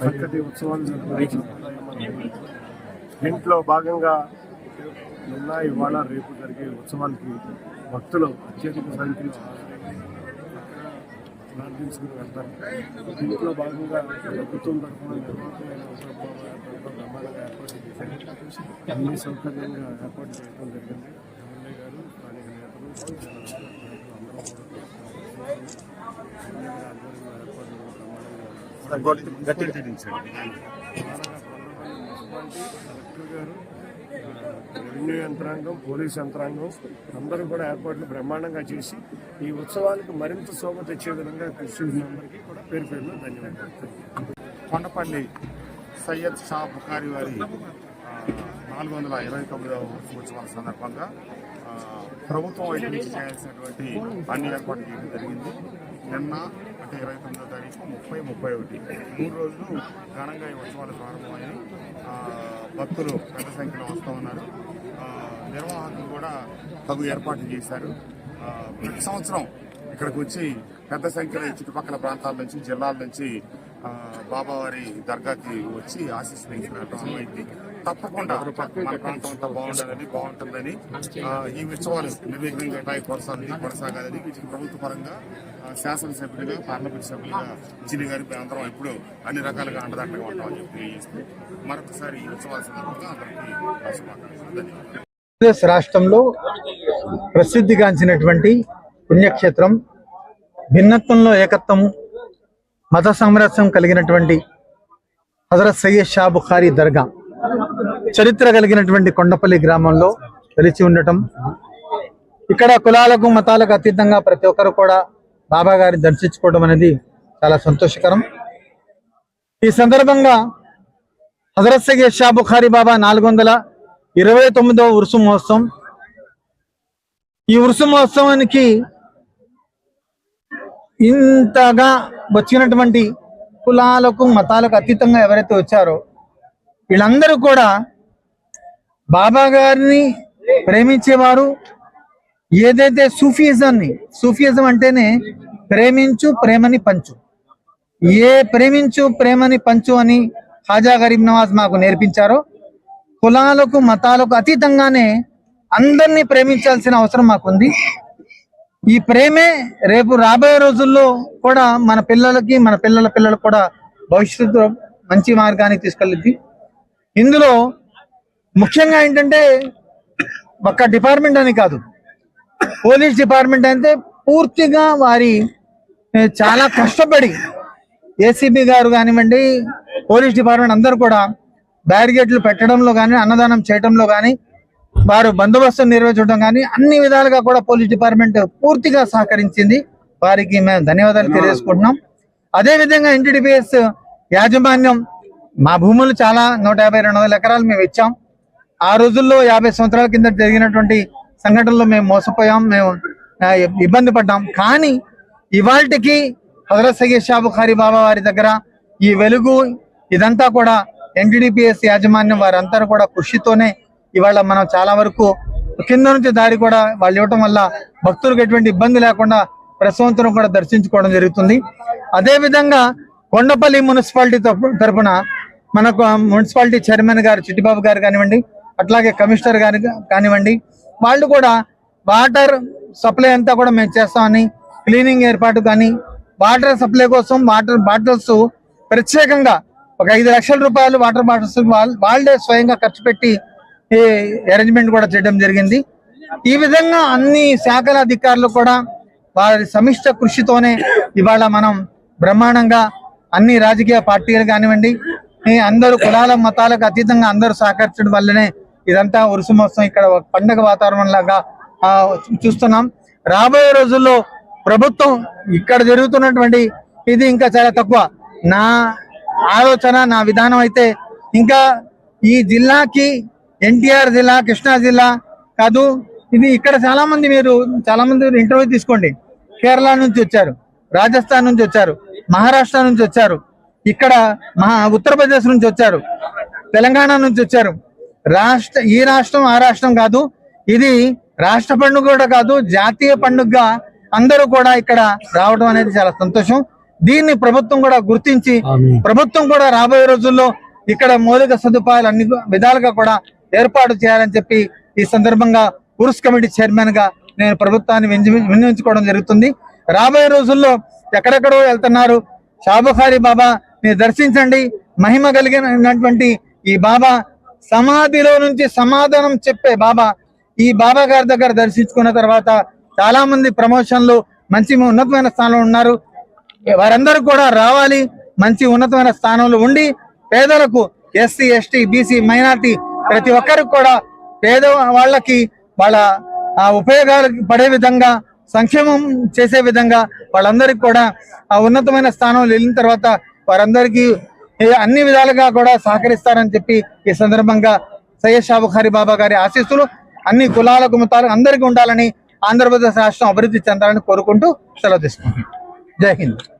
చక్కటి ఉత్సవాలు జరుగుతున్నాయి దీంట్లో భాగంగా నిన్న ఇవాళ రేపు జరిగే ఉత్సవానికి భక్తులు అత్యధిక సంఖ్యలో ప్రార్థించుకుని వెళ్తారు. దీంట్లో భాగంగా ప్రభుత్వం తరఫున నిర్వాహకులైన ఏర్పాటు చేశారు అన్ని సౌకర్యంగా ఏర్పాటు చేయడం జరిగింది. ఎమ్మెల్యే గారు స్థానిక నేతలు జన అందరూ కూడా ఏర్పాటు గట్టిగా రెవెన్యూ యంత్రాంగం పోలీస్ యంత్రాంగం అందరూ కూడా ఏర్పాట్లు బ్రహ్మాండంగా చేసి ఈ ఉత్సవానికి మరింత శోభ తెచ్చే విధంగా కృషి అందరికీ కూడా పేరు పేరున ధన్యవాదాలు కొండపల్లి సయ్యద్ షా బుఖారి వారి నాలుగు వందల ఇరవై తొమ్మిదవ ఉత్సవాల సందర్భంగా ప్రభుత్వం వైపు నుంచి చేయాల్సినటువంటి అన్ని ఏర్పాట్లు చేయడం జరిగింది. నిన్న అంటే ఇరవై తొమ్మిదో తారీఖు ముప్పై ముప్పై ఒకటి. మూడు రోజులు ఘనంగా ఈ ఉత్సవాలు ప్రారంభమయ్యాయి. భక్తులు పెద్ద సంఖ్యలో వస్తూ ఉన్నారు. నిర్వాహకులు కూడా తగు ఏర్పాట్లు చేశారు. ప్రతి సంవత్సరం ఇక్కడికి వచ్చి పెద్ద సంఖ్యలో చుట్టుపక్కల ప్రాంతాల నుంచి జిల్లాల నుంచి బాబావారి దర్గాకి వచ్చి ఆశీస్సులు తీసుకురావడం అయింది తప్పకుండా. మన ప్రాంతం అంతా బాగుండాలని బాగుంటుందని ఈ ఉత్సవాలు నిర్విఘ్నంగా కొనసాగాలని వీటికి ప్రభుత్వ పరంగా శాసనసభ్యులుగా పార్లమెంట్ సభ్యులుగా జిల్లి గారి అందరం ఎప్పుడు అన్ని రకాలుగా అండదండగా ఉంటామని చెప్పి తెలియజేస్తూ మరొకసారి ఈ ఉత్సవాల సందర్భంగా అందరికీ శుభాకాంక్షలు ఆంధ్రప్రదేశ్ రాష్ట్రంలో ప్రసిద్ధిగాంచినటువంటి పుణ్యక్షేత్రం భిన్నత్వంలో ఏకత్వం మత సామరస్యం కలిగినటువంటి హజరత్ సయ్యద్ షా బుఖారీ దర్గా. చరిత్ర కలిగినటువంటి కొండపల్లి గ్రామంలో వెలిచి ఉండటం. ఇక్కడ కులాలకు మతాలకు అతీతంగా ప్రతి ఒక్కరు కూడా బాబా గారిని దర్శించుకోవడం అనేది చాలా సంతోషకరం. ఈ సందర్భంగా హజరత్ సయ్యద్ షా బుఖారీ బాబా నాలుగు వందల ఇరవై తొమ్మిదవ ఉరుసు మహోత్సవం. ఈ ఉరుసు మహోత్సవానికి ఇంతగా వచ్చినటువంటి కులాలకు మతాలకు అతీతంగా ఎవరైతే వచ్చారో వీళ్ళందరూ కూడా బాబా గారిని ప్రేమించేవారు ఏదైతే సూఫియిజాన్ని సూఫియిజం అంటేనే ప్రేమించు ప్రేమని పంచు. ఏ ప్రేమించు ప్రేమని పంచు అని హాజా గరీబ్ నవాజ్ మాకు నేర్పించారో కులాలకు మతాలకు అతీతంగానే అందరినీ ప్రేమించాల్సిన అవసరం మాకుంది. ఈ ప్రేమే రేపు రాబోయే రోజుల్లో కూడా మన పిల్లలకి మన పిల్లల పిల్లలకు కూడా భవిష్యత్తులో మంచి మార్గానికి తీసుకెళ్ళింది ఇందులో ముఖ్యంగా ఏంటంటే ఒక్క డిపార్ట్మెంట్ అని కాదు పోలీస్ డిపార్ట్మెంట్ అయితే పూర్తిగా వారి చాలా కష్టపడి ఏసీబీ గారు కానివ్వండి పోలీస్ డిపార్ట్మెంట్ అందరూ కూడా బ్యారిగేట్లు పెట్టడంలో కానీ అన్నదానం చేయడంలో కానీ వారు బందోబస్తు నిర్వహించడం కానీ అన్ని విధాలుగా కూడా పోలీస్ డిపార్ట్మెంట్ పూర్తిగా సహకరించింది. వారికి మేము ధన్యవాదాలు తెలియజేసుకుంటున్నాం. అదే విధంగా ఎన్టీడీపీఎస్ యాజమాన్యం మా భూములు చాలా నూట యాభై రెండు వందల ఎకరాలు మేము ఇచ్చాం. ఆ రోజుల్లో యాభై సంవత్సరాల కింద జరిగినటువంటి సంఘటనలో మేము మోసపోయాం మేము ఇబ్బంది పడ్డాం. కానీ ఇవాళకి హజరత్ సయ్యద్ షాబు బుఖారీ బాబా వారి దగ్గర ఈ వెలుగు ఇదంతా కూడా ఎన్టీడీపీఎస్ యాజమాన్యం వారంతా కూడా కృషితోనే ఇవాళ మనం చాలా వరకు కింద నుంచి దారి కూడా వాళ్ళు ఇవ్వటం వల్ల భక్తులకు ఎటువంటి ఇబ్బంది లేకుండా ప్రసవంతులను కూడా దర్శించుకోవడం జరుగుతుంది. అదే విధంగా కొండపల్లి మున్సిపాలిటీ తరపు- తరపున మనకు మున్సిపాలిటీ చైర్మన్ గారు చిట్టిబాబు గారు కానివ్వండి అట్లాగే కమిషనర్ గారి కానివ్వండి వాళ్ళు కూడా వాటర్ సప్లై అంతా కూడా మేము చేస్తామని క్లీనింగ్ ఏర్పాటు కానీ వాటర్ సప్లై కోసం వాటర్ బాటిల్స్ ప్రత్యేకంగా ఒక ఐదు లక్షల రూపాయలు వాటర్ బాటిల్స్ వాళ్ళే స్వయంగా ఖర్చు పెట్టి ఈ అరేంజ్మెంట్ కూడా చేయడం జరిగింది. ఈ విధంగా అన్ని శాఖల అధికారులు కూడా వారి సమిష్ట కృషితోనే ఇవాళ మనం బ్రహ్మాండంగా అన్ని రాజకీయ పార్టీలు కానివ్వండి అందరూ కులాల మతాలకు అతీతంగా అందరూ సహకరించడం వల్లనే ఇదంతా ఉరుసు మొత్తం ఇక్కడ ఒక పండగ వాతావరణం లాగా చూస్తున్నాం. రాబోయే రోజుల్లో ప్రభుత్వం ఇక్కడ జరుగుతున్నటువంటి ఇది ఇంకా చాలా తక్కువ. నా ఆలోచన నా విధానం అయితే ఇంకా ఈ జిల్లాకి ఎన్టీఆర్ జిల్లా కృష్ణా జిల్లా కాదు ఇది ఇక్కడ చాలా మంది మీరు చాలా మంది ఇంటర్వ్యూ తీసుకోండి. కేరళ నుంచి వచ్చారు రాజస్థాన్ నుంచి వచ్చారు మహారాష్ట్ర నుంచి వచ్చారు ఇక్కడ మహా ఉత్తరప్రదేశ్ నుంచి వచ్చారు తెలంగాణ నుంచి వచ్చారు. రాష్ట్ర ఈ రాష్ట్రం ఆ రాష్ట్రం కాదు. ఇది రాష్ట్ర పండుగ కూడా కాదు జాతీయ పండుగగా అందరూ కూడా ఇక్కడ రావడం అనేది చాలా సంతోషం. దీన్ని ప్రభుత్వం కూడా గుర్తించి ప్రభుత్వం కూడా రాబోయే రోజుల్లో ఇక్కడ మౌలిక సదుపాయాలు అన్ని విధాలుగా కూడా ఏర్పాటు చేయాలని చెప్పి ఈ సందర్భంగా ఉరుస్ కమిటీ చైర్మన్గా నేను ప్రభుత్వాన్ని విన్నవించుకోవడం జరుగుతుంది. రాబోయే రోజుల్లో ఎక్కడెక్కడో వెళ్తున్నారు. షాబుఖారి బాబా మీరు దర్శించండి. మహిమ కలిగినటువంటి ఈ బాబా సమాధిలో నుంచి సమాధానం చెప్పే బాబా. ఈ బాబా గారి దగ్గర దర్శించుకున్న తర్వాత చాలా మంది ప్రమోషన్లు మంచి ఉన్నతమైన స్థానంలో ఉన్నారు. వారందరూ కూడా రావాలి. మంచి ఉన్నతమైన స్థానంలో ఉండి పేదలకు ఎస్సీ ఎస్టీ బీసీ మైనార్టీ ప్రతి ఒక్కరికి కూడా పేద వాళ్ళకి వాళ్ళ ఆ ఉపయోగాలకు పడే విధంగా సంక్షేమం చేసే విధంగా వాళ్ళందరికీ కూడా ఆ ఉన్నతమైన స్థానంలో వెళ్ళిన తర్వాత వారందరికీ అన్ని విధాలుగా కూడా సహకరిస్తారని చెప్పి ఈ సందర్భంగా సయ్యద్ షాబుఖారి బాబా గారి ఆశీస్సులు అన్ని కులాలకు మతాలకు అందరికీ ఉండాలని ఆంధ్రప్రదేశ్ రాష్ట్రం అభివృద్ధి చెందాలని కోరుకుంటూ సెలవు తీసుకుంటున్నాను జై హింద్.